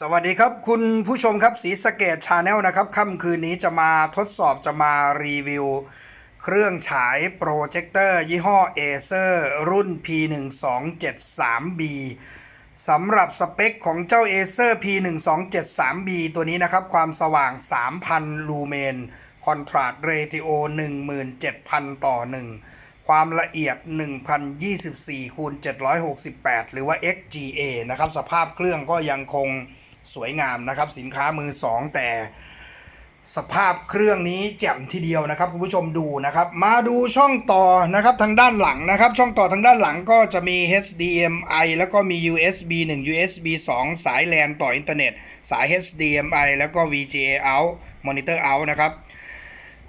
สวัสดีครับคุณผู้ชมครับสีสเกตชาแนลนะครับค่ำคืนนี้จะมาทดสอบจะมารีวิว เครื่องฉายโปรเจคเตอร์ ยี่ห้อ Acer รุ่น P1273B สำหรับสเปคของเจ้า Acer P1273B ตัวนี้นะครับ ความสว่าง 3,000 ลูเมนคอนทราสต์เรติโอ17,000 ต่อ 1 ความละเอียด 1024คูณ768 หรือว่า XGA นะครับ สภาพเครื่องก็ยังคง สวยงามนะครับ สินค้ามือสองแต่สภาพเครื่องนี้แจ่มทีเดียวนะครับคุณผู้ชมดูนะครับ มาดูช่องต่อนะครับทางด้านหลังนะครับ ช่องต่อทางด้านหลังก็จะมี HDMI แล้วก็มี USB 1 USB 2 สาย LAN ต่ออินเทอร์เน็ต สาย HDMI แล้วก็ VGA out monitor out นะครับ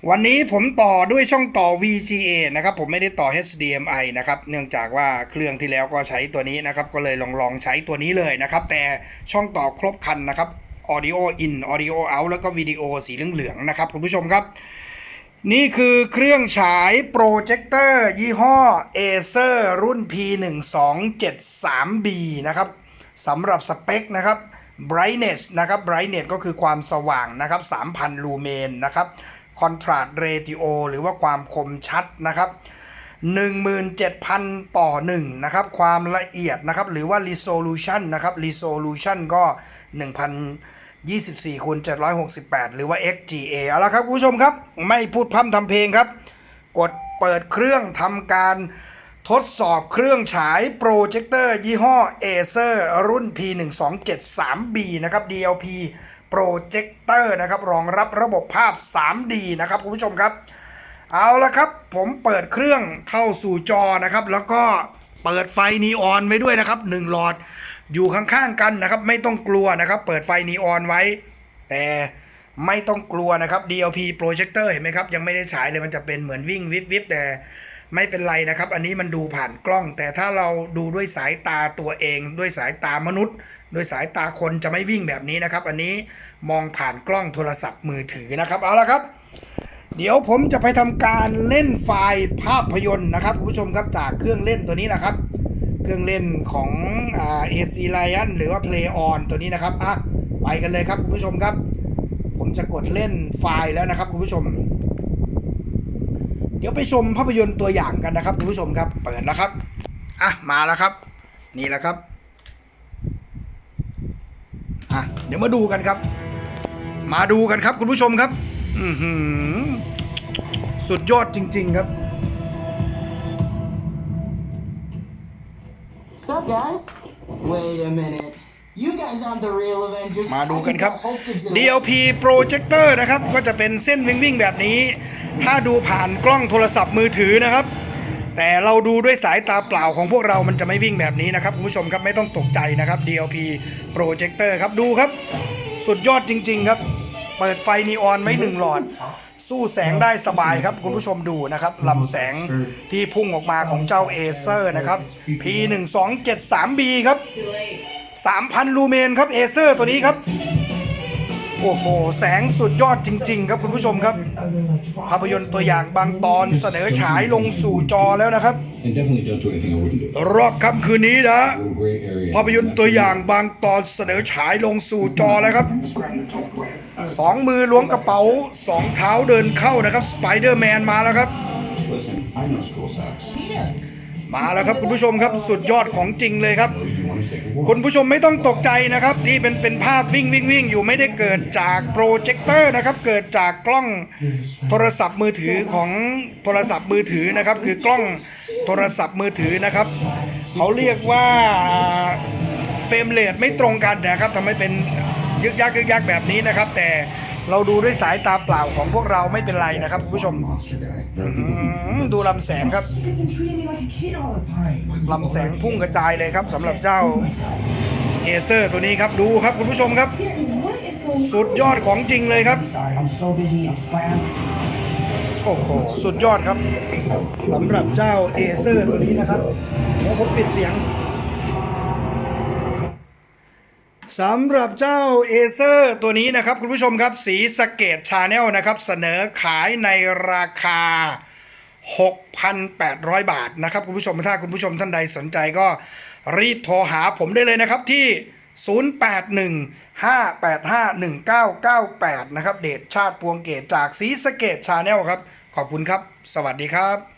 วันนี้ผมต่อด้วยช่องต่อ VGA นะครับผมไม่ได้ต่อ HDMI นะครับเนื่องจากว่าเครื่องที่แล้วก็ใช้ตัวนี้นะครับก็เลยลองลองใช้ตัวนี้เลยนะครับ แต่ช่องต่อครบคันนะครับ Audio in Audio out แล้วก็วิดีโอสีเหลืองๆนะครับคุณผู้ชมครับนี่คือเครื่องฉายโปรเจคเตอร์ยี่ห้อ Acer รุ่น P1273B นะครับสำหรับสเปคนะครับ brightness นะครับ brightness ก็คือความสว่างนะครับ 3,000 ลูเมนนะครับ contrast ratio หรือว่าความคมชัดนะครับ 17,000 ต่อ 1 นะครับ ความละเอียดนะครับ หรือว่า resolution นะครับ resolution ก็ 1,024คูณ768 หรือว่า XGA เอาละครับคุณผู้ชมครับ ไม่พูดพร่ำทำเพลงครับ กดเปิดเครื่องทำการ ทดสอบเครื่องฉายโปรเจคเตอร์ยี่ห้อ Acer รุ่น P1273B นะครับ DLP โปรเจคเตอร์นะครับ รองรับระบบภาพ 3D นะครับ คุณผู้ชมครับ เอาละครับ ผมเปิดเครื่องเข้าสู่จอนะครับ แล้วก็เปิดไฟนีออนไว้ด้วยนะครับ 1 หลอดอยู่ข้างๆกันนะครับ ไม่ต้องกลัวนะครับ เปิดไฟนีออนไว้ แต่ไม่ต้องกลัวนะครับ DLP projector เห็นไหมครับ ยังไม่ได้ฉายเลยมันจะเป็นเหมือนวิ่งวิบวิบแต่ ไม่เป็นไรนะครับ อันนี้มันดูผ่านกล้อง แต่ถ้าเราดูด้วยสายตาตัวเอง ด้วยสายตามนุษย์ ด้วยสายตาคนจะไม่วิ่งแบบนี้นะครับ อันนี้มองผ่านกล้องโทรศัพท์มือถือนะครับเอาละครับ เดี๋ยวผมจะไปทำการเล่นไฟล์ภาพยนตร์นะครับคุณผู้ชมครับจากเครื่องเล่นตัวนี้นะครับ เครื่องเล่นของเอ่า AC Lion หรือว่า Play On ตัวนี้นะครับอะไปกันเลยครับคุณผู้ชมครับ ผมจะกดเล่นไฟล์แล้วนะครับคุณผู้ชม ดี๋ยวไปชมภาพยนตร์ตัวอย่างกันนะครับคุณผู้ชมครับ เปิดแล้วครับอะมาแล้วครับ นี่แหละครับอะเดี๋ยวมาดูกันครับ มาดูกันครับคุณผู้ชมครับ อือหือสุดยอดจริง ๆครับ What's up, guys? Wait a minute. You guys aren't the real Avengers. มาดูกันครับ I hope it's a- DLP projector นะครับ ก็จะเป็นเส้นวิ่งๆแบบนี้ ถ้าดูผ่านกล้องโทรศัพท์มือถือนะครับ แต่เราดูด้วยสายตาเปล่าของพวกเรามันจะไม่วิ่งแบบนี้นะครับคุณผู้ชมครับไม่ต้องตกใจนะครับ DLP projector ครับดูครับ สุดยอดจริง ๆ ครับ เปิดไฟนีออนไว้หนึ่งหลอด สู้แสงได้สบายครับ คุณผู้ชมดูนะครับลำแสงที่พุ่งออกมาของเจ้า Acer นะครับ P1273B ครับ 3,000 ลูเมนครับ Acer ตัวนี้ครับ โอ้โห แสงสุดยอดจริง ๆ ครับคุณผู้ชมครับ ภาพยนตร์ตัวอย่างบางตอนเสนอฉายลงสู่จอแล้วนะครับ รอบค่ำคืนนี้นะ ภาพยนตร์ตัวอย่างบางตอนเสนอฉายลงสู่จอแล้วครับสองมือล้วงกระเป๋าสองเท้าเดินเข้านะครับสไปเดอร์แมนมาแล้วครับมาแล้วครับคุณผู้ชมครับสุดยอดของจริงเลยครับ คุณผู้ชมไม่ต้องตกใจนะครับที่เป็นเป็นภาพวิ่งวิ่งวิ่งอยู่ไม่ได้เกิดจากโปรเจคเตอร์นะครับ เกิดจากกล้องโทรศัพท์มือถือของโทรศัพท์มือถือนะครับ คือกล้องโทรศัพท์มือถือนะครับ เขาเรียกว่าเฟรมเรทไม่ตรงกันนะครับทำให้เป็นยึกยักยึกยักแบบนี้นะครับ แต่ เราดูด้วยสายตาเปล่าของพวกเราไม่เป็นไรนะครับคุณผู้ชม monster guy. อืมดูลำแสงครับ You've been treating me like a kid all the time. ลำแสงพุ่งกระจายเลยครับสำหรับเจ้าเอเซอร์ตัวนี้ครับดูครับคุณผู้ชมครับ What is going สุดยอดของจริงเลยครับ Sorry, I'm so busy. I'm slammed. โอ้โห สุดยอดครับสำหรับเจ้าเอเซอร์ตัวนี้นะครับเดี๋ยวผมปิดเสียง สำหรับเจ้าเอเซอร์ตัวนี้นะครับ คุณผู้ชมครับสีสเกตชาแนลนะครับ เสนอขายในราคา 6,800 บาทนะครับ คุณผู้ชมถ้าคุณผู้ชมท่านใดสนใจก็รีบโทรหาผมได้เลยนะครับที่ 0815851998 นะครับ เดชชาติพวงเกตจากสีสเกตชาแนลครับ ขอบคุณครับ สวัสดีครับ